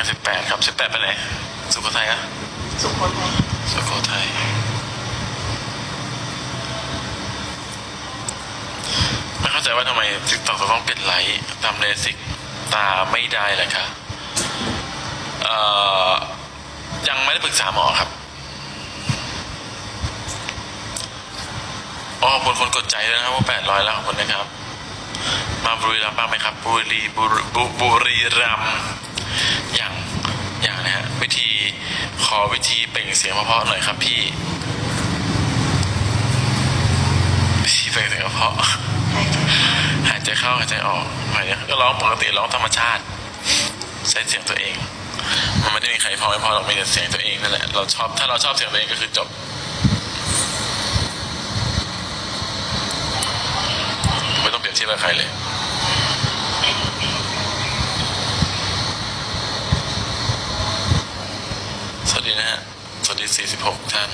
กันสิบแปดครับสิบแปดไปไหน สุโขทัยอะสุโขทัยสุโขทัยไม่เข้าใจว่าทำไมทิกตอกจะต้องเป็นไลท์ทำเลสิกตาไม่ได้เลยค่ะเอ่อยังไม่ได้ปรึกษาหมอครับอ๋อบคุณคนกดใจด้วยนะครับว่าแปดร้อยแล้วคุณนะครับ มาบุรีรัมย์บ้างไหมครับ บุรีบุรีบุรีรัมย์อย่างนะฮะวิธีข อวิธีเปล่งเสียงเพราะๆหน่อยครับพี่ วิธีเปล่งเสียงเพราะหายใจเข้าหายใจออกหายใจก็ร้องปกติร้องธรรมชาติ ใช้เสียงตัวเอง มันไม่ได้มีใครพอไม่พอหรอกมีแต่เสียงตัวเองนั่นแหละเราชอบถ้าเราชอบเสียงตัวเองก็คือจบไม่ต้องเปรียบเทียบกับใครเลย สวัสดีนะฮะ สวัสดี 46 ท่าน